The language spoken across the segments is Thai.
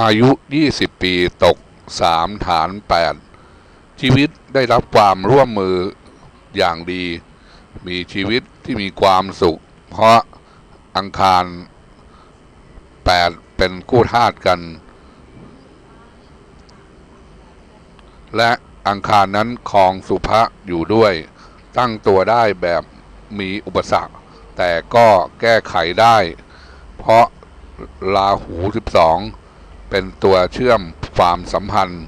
อายุ 20 ปีตก 3 ฐาน 8 ชีวิตได้รับความร่วมมืออย่างดี มีชีวิตที่มีความสุข เพราะอังคาร 8 เป็นคู่ธาตุกัน และอังคารนั้นครองสุภะอยู่ด้วย ตั้งตัวได้แบบมีอุปสรรค แต่ก็แก้ไขได้ เพราะลาหู 12 เป็นตัวเชื่อมความสัมพันธ์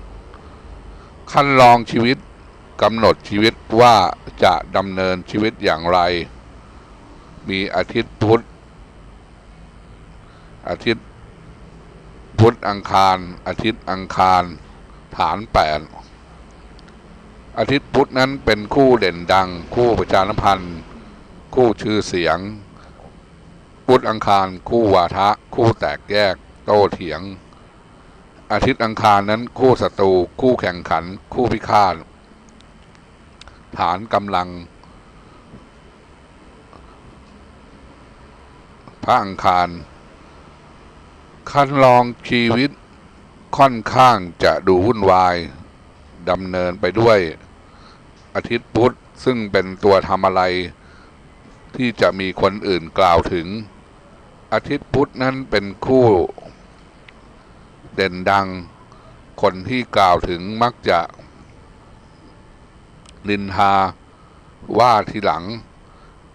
ขั้นลองชีวิตกำหนดชีวิตว่าจะดำเนินชีวิตอย่างไร มีอาทิตย์พุธอาทิตย์พุธอังคาร อาทิตย์อังคารฐานแปดอาทิตย์พุธนั้นเป็นคู่เด่นดัง คู่ประชาสัมพันธ์ คู่ชื่อเสียง พุธอังคาร คู่วาทะ คู่แตกแยก โต้เถียง อาทิตย์อังคารนั้นคู่ศัตรู คู่แข่งขัน คู่พิฆาตฐานกำลัง พระอังคารขั้นลองชีวิตค่อนข้างจะดูวุ่นวายดำเนินไปด้วยอาทิตย์พุธซึ่งเป็นตัวทำอะไร ที่จะมีคนอื่นกล่าวถึง อาทิตย์พุธนั้นเป็นคู่ เด่นดัง คนที่กล่าวถึงมักจะลินทาว่าทีหลัง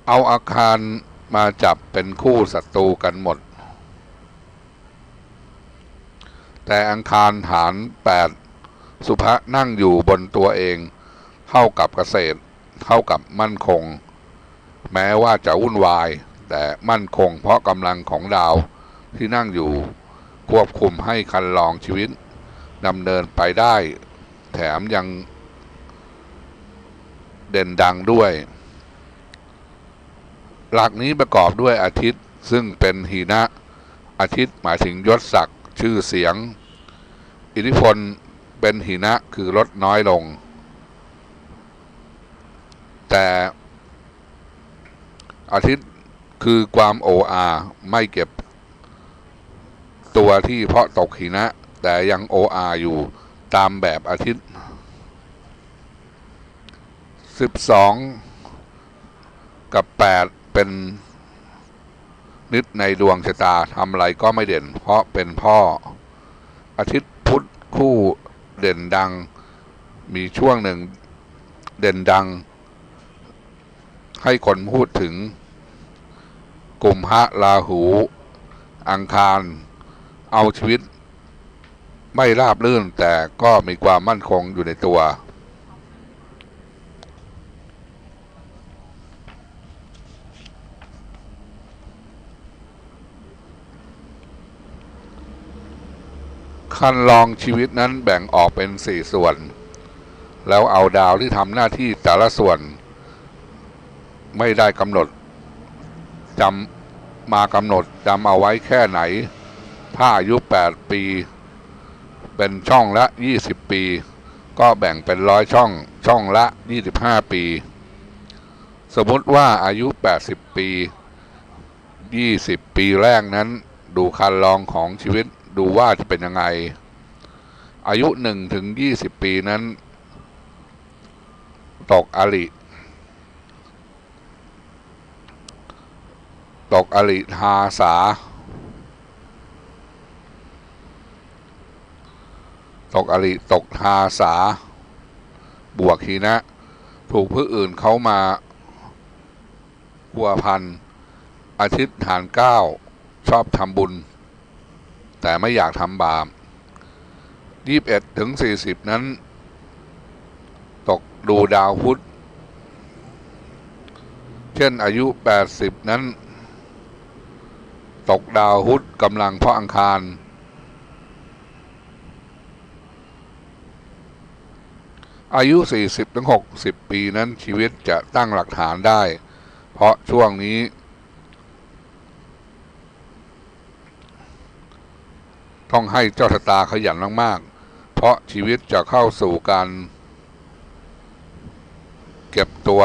เอาอาคารมาจับเป็นคู่ศัตรูกันหมด แต่อังคารฐาน8สุภะนั่งอยู่บนตัวเองเท่ากับเกษตรเท่ากับมั่นคง แม้ว่าจะวุ่นวาย แต่มั่นคงเพราะกำลังของดาวที่นั่งอยู่ ควบคุมให้คันลองชีวิตดำเนินไปได้ แถมยัง เด่นดังด้วย หลักนี้ประกอบด้วยอาทิตย์ซึ่งเป็นหีนะ อาทิตย์หมายถึงยศศักดิ์ชื่อเสียง อิทธิพลเป็นหีนะคือลดน้อยลง แต่อาทิตย์คือความโออาไม่เก็บ ตัวที่เพาะตกหินะ แต่ยังโออาอยู่ตามแบบอาทิตย์ 12 กับ 8 เป็นนิดในดวงชะตาทำอะไรก็ไม่เด่น เพราะเป็นพ่อ อาทิตย์พุธคู่เด่นดัง มีช่วงหนึ่งเด่นดัง ให้คนพูดถึง กลุ่มพระราหู อังคาร เอาชีวิต ไม่ราบรื่น แต่ก็มีความมั่นคงอยู่ในตัวขั้นลองชีวิตนั้นแบ่งออกเป็นสี่ส่วน แล้วเอาดาวที่ทำหน้าที่แต่ละส่วน ไม่ได้กำหนดจำมากำหนดจำเอาไว้แค่ไหน ถ้าอายุ 8 ปี เป็นช่องละ 20 ปี ก็แบ่งเป็นร้อยช่องช่องละ 25 ปี สมมติว่าอายุ 80 ปี 20 ปีแรกนั้น ดูคันลองของชีวิตดูว่าจะเป็นยังไง อายุ 1 ถึง 20 ปีนั้น ตกอริตกอริทาสา ตกอริตกทาสา บวกทีนะ ถูกผู้อื่นเขามาพัวพันอาทิตย์ฐานเก้าชอบทำบุญ แต่ไม่อยากทำบาปยี่บเอ็ดถึงสี่สิบนั้น ตกดูดาวพุธ เช่นอายุแปดสิบนั้น ตกดาวพุธกำลังเพราะอังคาร อายุ 40ถึง60 ปีนั้นชีวิตจะตั้งหลักฐานได้ เพราะช่วงนี้ ต้องให้เจ้าชะตาขยันมากๆ เพราะชีวิตจะเข้าสู่การ เก็บตัว